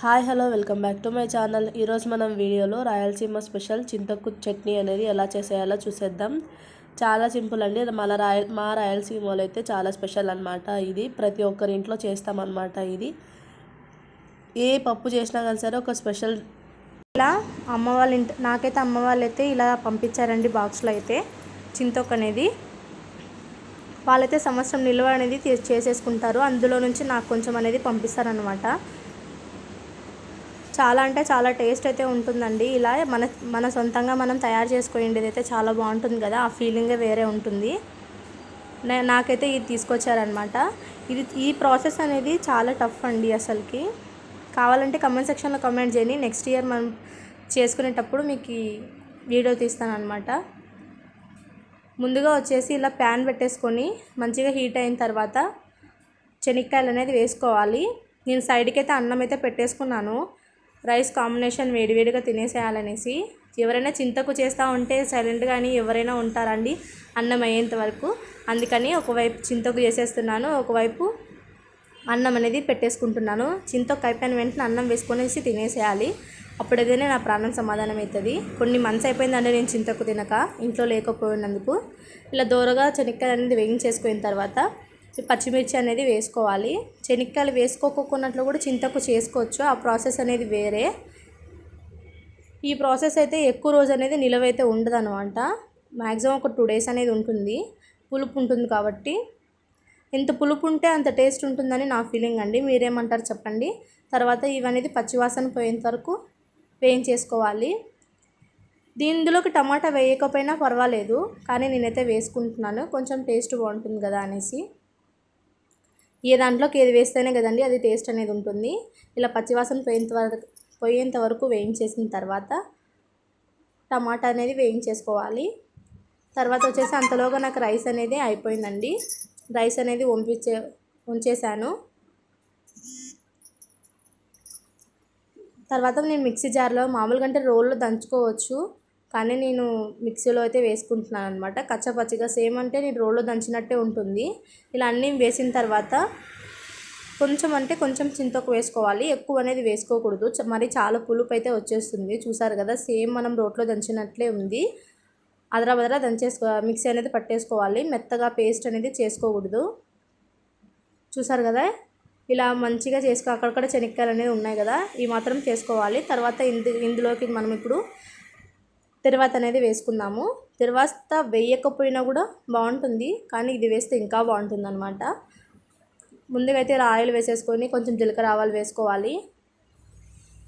Hi hello welcome back to my channel. ఈరోజు మనం వీడియోలో రాయలసీమ స్పెషల్ చింతకు చట్నీ అనేది ఎలా చేసేయాలో చూసేద్దాం. చాలా సింపుల్ అండి. మన రాయల్ మా రాయలసీమలో అయితే చాలా స్పెషల్ అనమాట ఇది. ప్రతి ఒక్కరి ఇంట్లో చేస్తామన్నమాట ఇది. ఏ పప్పు చేసినా కానీ సరే ఒక స్పెషల్ ఇలా అమ్మ వాళ్ళ ఇంట్ నాకైతే అమ్మ వాళ్ళు అయితే ఇలా పంపించారండి బాక్స్లో అయితే చింతొక్క అనేది. వాళ్ళైతే సంవత్సరం నిల్వ అనేది చేసేసుకుంటారు. అందులో నుంచి నాకు కొంచెం అనేది పంపిస్తారనమాట చాలా అంటే చాలా టేస్ట్ అయితే ఉంటుందండి. ఇలా మన మన సొంతంగా మనం తయారు చేసుకునేది అయితే చాలా బాగుంటుంది కదా ఆ ఫీలింగే వేరే ఉంటుంది. నే- నాకైతే ఇది తీసుకొచ్చారనమాట ఇది ఈ ప్రాసెస్ అనేది చాలా టఫ్ అండి అసలుకి. కావాలంటే కమెంట్ సెక్షన్లో కమెంట్ చేయండి. నెక్స్ట్ ఇయర్ మనం చేసుకునేటప్పుడు మీకు వీడియో తీస్తానమాట ముందుగా వచ్చేసి ఇలా ప్యాన్ పెట్టేసుకొని మంచిగా హీట్ అయిన తర్వాత శనక్కాయలు అనేది వేసుకోవాలి. నేను సైడ్కి అయితే అన్నం అయితే పెట్టేసుకున్నాను. రైస్ కాంబినేషన్ వేడివేడిగా తినేసేయాలనేసి ఎవరైనా చింతకు చేస్తూ ఉంటే సైలెంట్గాని ఎవరైనా ఉంటారండి అన్నం అయ్యేంత వరకు. అందుకని ఒకవైపు చింతకు చేసేస్తున్నాను ఒకవైపు అన్నం అనేది పెట్టేసుకుంటున్నాను. చింతకు అయిపోయిన వెంటనే అన్నం వేసుకొనేసి తినేసేయాలి. అప్పుడైతేనే నా ప్రాణం సమాధానం అవుతుంది కొన్ని మంత్స్ అయిపోయిందండి నేను చింతకు తినక ఇంట్లో లేకపోయినందుకు. ఇలా దూరగా శనక్కాయలు అనేది వేయించేసుకున్న తర్వాత పచ్చిమిర్చి అనేది వేసుకోవాలి. శనక్కాయలు వేసుకోకున్నట్లు కూడా చింతకు చేసుకోవచ్చు. ఆ ప్రాసెస్ అనేది వేరే. ఈ ప్రాసెస్ అయితే ఎక్కువ రోజు అనేది నిలవైతే ఉండదు అనమాట మ్యాక్సిమం ఒక టూ డేస్ అనేది ఉంటుంది. పులుపు ఉంటుంది కాబట్టి. ఎంత పులుపు ఉంటే అంత టేస్ట్ ఉంటుందని నా ఫీలింగ్ అండి. మీరేమంటారు చెప్పండి. తర్వాత ఇవనేది పచ్చివాసన పోయేంత వరకు వేయించేసుకోవాలి. దీనిలోకి టమాటా వేయకపోయినా పర్వాలేదు. కానీ నేనైతే వేసుకుంటున్నాను. కొంచెం టేస్ట్ బాగుంటుంది కదా అనేసి. ఏ దాంట్లోకి ఏది వేస్తేనే కదండి అది టేస్ట్ అనేది ఉంటుంది. ఇలా పచ్చివాసన పోయేంత వరకు పోయేంత వరకు వేయించేసిన తర్వాత టమాటా అనేది వేయించేసుకోవాలి. తర్వాత వచ్చేసి అంతలోగా నాకు రైస్ అనేది అయిపోయిందండి. రైస్ అనేది వంపించే ఉంచేసాను తర్వాత నేను మిక్సీ జార్లో మామూలుగా అంటే రోల్లో దంచుకోవచ్చు. కానీ నేను మిక్సీలో అయితే వేసుకుంటున్నాను అనమాట కచ్చపచ్చిగా సేమ్ అంటే నేను రోల్లో దంచినట్టే ఉంటుంది. ఇలా అన్నీ వేసిన తర్వాత కొంచెం అంటే కొంచెం చింతకు వేసుకోవాలి. ఎక్కువ అనేది వేసుకోకూడదు. మరి చాలా పులుపు అయితే వచ్చేస్తుంది. చూసారు కదా సేమ్ మనం రోట్లో దంచినట్లే ఉంది. అదరా బదరా దంచేసుకో మిక్సీ అనేది పట్టేసుకోవాలి. మెత్తగా పేస్ట్ అనేది చేసుకోకూడదు. చూసారు కదా ఇలా మంచిగా చేసుకో అక్కడక్కడ చెనిక్కాయలు అనేవి ఉన్నాయి కదా ఇవి మాత్రం చేసుకోవాలి. తర్వాత ఇందు ఇందులోకి మనం ఇప్పుడు తర్వాత అనేది వేసుకుందాము. తర్వాత వేయకపోయినా కూడా బాగుంటుంది. కానీ ఇది వేస్తే ఇంకా బాగుంటుంది అనమాట ముందుగా అయితే ఆయిల్ వేసేసుకొని కొంచెం జీలకర్ర ఆవాలు వేసుకోవాలి.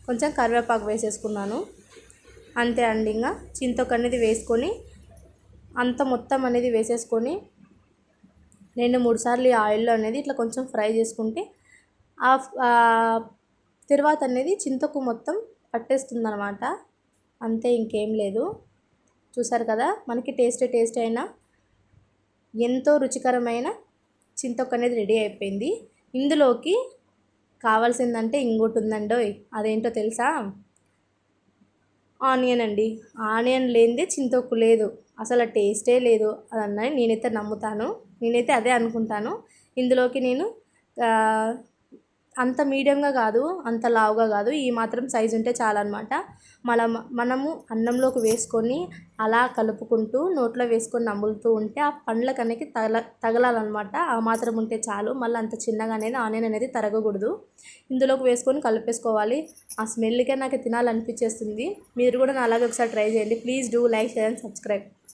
కొంచెం కరివేపాకు వేసేసుకున్నాను. అంతే అండి ఇంకా. చింతొక్క అనేది వేసుకొని అంత మొత్తం అనేది వేసేసుకొని రెండు మూడు సార్లు ఈ ఆయిల్లో అనేది ఇట్లా కొంచెం ఫ్రై చేసుకుంటే ఆ తర్వాత అనేది చింతకు మొత్తం పట్టేస్తుంది అనమాట అంతే ఇంకేం లేదు. చూసారు కదా మనకి టేస్ట్ టేస్ట్ అయినా ఎంతో రుచికరమైన చింతొక్క అనేది రెడీ అయిపోయింది. ఇందులోకి కావాల్సిందంటే ఇంకోటి ఉందండోయ్ అదేంటో తెలుసా? ఆనియన్ అండి. ఆనియన్ లేనిదే చింతొక్కు లేదు. అసలు టేస్టే లేదు. అదన్నది నేనైతే నమ్ముతాను. నేనైతే అదే అనుకుంటాను. ఇందులోకి నేను అంత మీడియంగా కాదు అంత లావుగా కాదు. ఈ మాత్రం సైజు ఉంటే చాలన్నమాట. మన మనము అన్నంలోకి వేసుకొని అలా కలుపుకుంటూ నోట్లో వేసుకొని నములుతూ ఉంటే ఆ పండ్లకు అనేది తగల తగలాలన్నమాట. ఆ మాత్రం ఉంటే చాలు. మళ్ళీ అంత చిన్నగా అనేది ఆనియన్ అనేది తరగకూడదు. ఇందులోకి వేసుకొని కలిపేసుకోవాలి. ఆ స్మెల్కే నాకు తినాలనిపించేస్తుంది మీరు కూడా నా అలాగే ఒకసారి ట్రై చేయండి. Please do like share and subscribe.